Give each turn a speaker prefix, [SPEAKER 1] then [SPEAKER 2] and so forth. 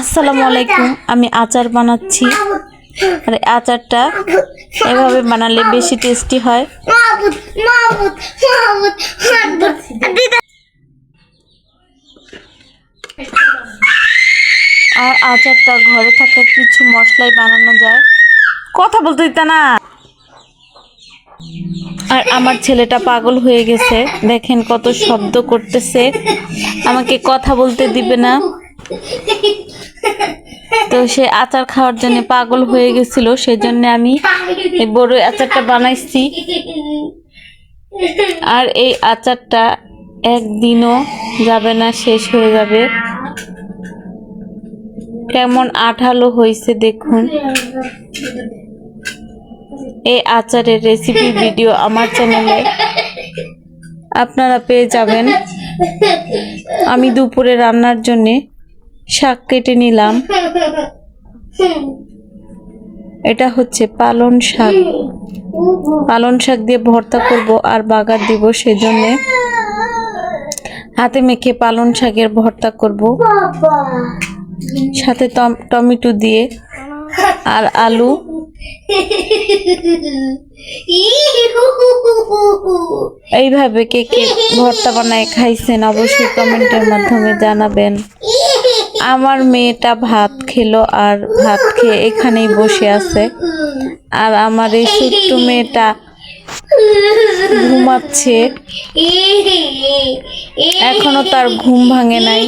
[SPEAKER 1] আসসালামু আলাইকুম। আমি আচার বানাচ্ছি। আর আচারটা এভাবে বানালে বেশি টেস্টি হয়। আর আচারটা ঘরে থাকা কিছু মশলাই বানানো যায়। কথা বলতে দিতা না। আর আমার ছেলেটা পাগল হয়ে গেছে। দেখেন কত শব্দ করতেছে। আমাকে কথা বলতে দিবে না। তো সে আচার খাওয়ার জন্য পাগল হয়ে গেছিল, সেজন্য আমি বড় আচারটা বানাইছি। আর এই আচারটা একদিনও যাবে না, শেষ হয়ে যাবে। কেমন আঠালো হয়েছে দেখুন। এই আচারের রেসিপি ভিডিও আমার চ্যানেলে আপনারা পেয়ে যাবেন। আমি দুপুরে রান্নার জন্য শাক কেটে নিলাম। এটা হচ্ছে পালন শাক। পালন শাক দিয়ে ভর্তা করব আর বাগার দিব সেজন্য। হাতে মেখে পালন শাকের ভর্তা করব। সাথে টম- টমেটো দিয়ে আর আলু। এইভাবে কে কে ভর্তা বানায় খাইছেন অবশ্যই কমেন্টের মাধ্যমে জানাবেন। আমার মেয়েটা ভাত খেলো আর ভাত খেয়ে এখানেই বসে আছে। আর আমার এই ছোট্ট মেয়েটা ঘুমাচ্ছে। এখনও তার ঘুম ভাঙে নাই।